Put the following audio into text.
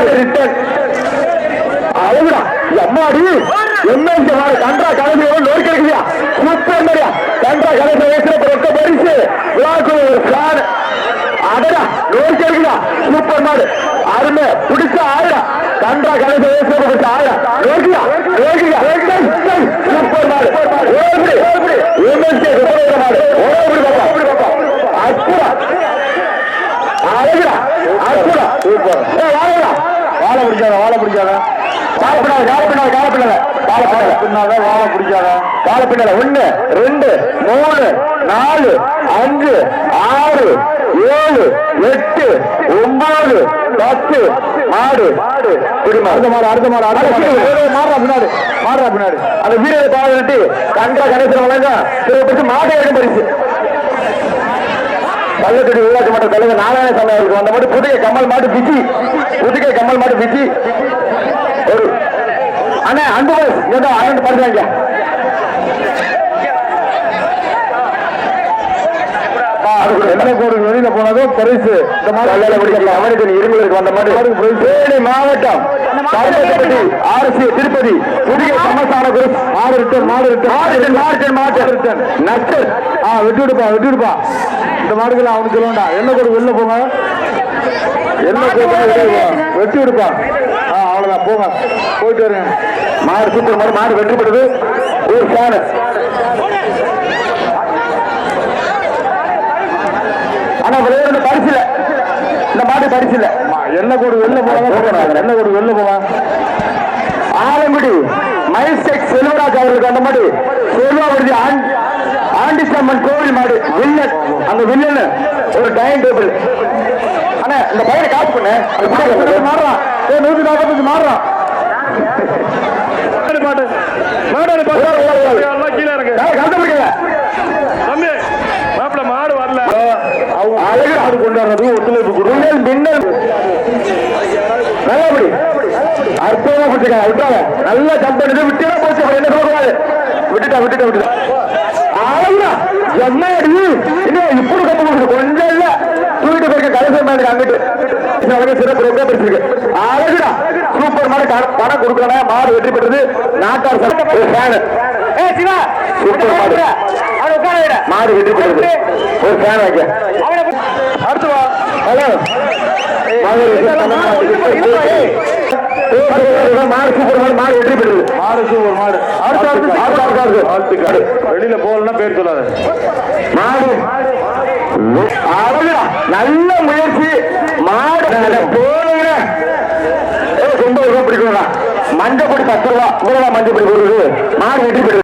மாடு ரிட்டர்ன் அழகுடா. எம்மாடி? எம்எல்ஏ மாடு கன்றா கலந்து நோய் கிடைக்குதியா? சூப்பர் மாதிரியா கன்றா கலந்து வயசுல ரொக்க பரிசு. விழாக்கு ஒரு ஃபேன் அடடா நோய் கிடைக்குதா சூப்பர் மாடு அருமை. பிடிச்ச ஆயிடா கன்றா கலந்து வயசுல பிடிச்ச ஆயிடா நோக்கியா நோக்கியா சூப்பர் மாடு ஓடி எம்எல்ஏ மாடு ஓடி பாப்பா. அற்புதா அழகுடா. சூப்பர். வாழ பிடிக்காத வாழ பிடிக்காத. வாழ பின்னால கால பின்னால கால பின்னால. கால பின்னால. பின்னால வாழ பிடிக்காத கால பின்னால. ஒண்ணு ரெண்டு மூணு நாலு அஞ்சு ஆறு ஏழு எட்டு ஒன்பது பத்து மாடு. மாடு குடிமா அடுத்த மாடு அடுத்த மாடு அடுத்த மாடு. மாடுறா பின்னாடி மாடுறா பின்னாடி. அந்த வீரரை பாடுட்டு கண்டா கணேசன் வழங்க. சிறப்பிச்சு மாட்டை எடுக்கும் பரிசு பள்ளத்தடி ஊராட்சி மன்ற தலைவர் நாராயண சாமி அவருக்கு வந்த மாதிரி புதுகை கமல் மாட்டு பிச்சி புதுகை கமல் மாட்டு பிச்சி ஒரு அண்ணா அன்பு ஏதோ அண்ணன் கோடு வெளியில போனதும் பரிசு. இந்த மாதிரி அமெரிக்கன் இருமலுக்கு வந்த மாதிரி. மாவட்டம். ஆர்சி திருப்பதி. புதிய சமஸ்தான குரூப் மாடு ரிட்டன் மாடு ரிட்டன். மாடு ரிட்டன் மாடு ரிட்டன் மாடு ரிட்டன். நட்டு ஆ வெட்டி விடுப்பா வெட்டி விடுப்பா. இந்த மாடுகள் அவனுக்கு சொல்லண்டா என்ன கோடு வெளில போங்க. என்ன கோடு வெட்டி விடுப்பா. ஆ அவ்வளவுதான். போங்க. போயிட்டு வருங்க மாடு சூப்பர் மாடு மாடு வெற்றி பெற்றது ஒரு ஃபேனு ஆனா பரிசு இல்ல இந்த மாட்டு பரிசு இல்ல என்ன கோடு வெளில போவாங்க என்ன கோடு வெளில போவாங்க ஆலங்குடி மைசெக் செல்வராஜ் அவர்களுக்கு அந்த மாடு. செல்வாபுரி ஆண்டிசம்மன் கோவில் மாடு. வில்லன் அந்த வில்லன். ஒரு டைனிங் டேபிள். அண்ணா இந்த பையனை காசு பண்ணு. மாறுறான். நூத்தி நாற்பத்தஞ்சு மாறுறான். பாட்டு மாடு. கீழே இருக்கு கஷ்டப்படுங்க தம்பி மாப்பிள்ள மாடு வரல. அழகு ஆடு கொண்டாடுறது ஒத்துழைப்பு கொடுங்கள் மின்னல் அற்புதமா பிடிச்சிருக்காங்க விட்டாங்க நல்லா ஜம்ப் பண்ணிட்டு விட்டுடா போச்சு என்ன சொல்லக்கூடாது? விட்டுட்டா விட்டுட்டா விட்டுட்டா. அழகுடா என்ன அடி இன்னும் இப்படி கப்பு கொடுக்குது? கொஞ்சம் இல்ல. தூக்கிட்டு போயிருக்க கடைசி மாதிரி அங்கிட்டு. அவங்க சிறப்பு ரொம்ப பிடிச்சிருக்கு அழகுடா. சூப்பர் க- பணம் கொடுக்கணும் மாடு வெற்றி பெற்றது நாட்டார் ஃபேனு சூப்பர் மாடு. மாடு வெற்றி பெற்றது. ஒரு ஃபேன் வைக்க அடுத்து வா. ஹலோ வெளியில போகலன்னா பேர் சொல்லாத மாடு நல்ல முயற்சி மாடு போடுங்க ரொம்ப பிடிக்கணும்டா மஞ்சள் பொடி பத்து ரூபா இவ்வளவு மஞ்சள் பொடி போடுறது மாடு பெறுது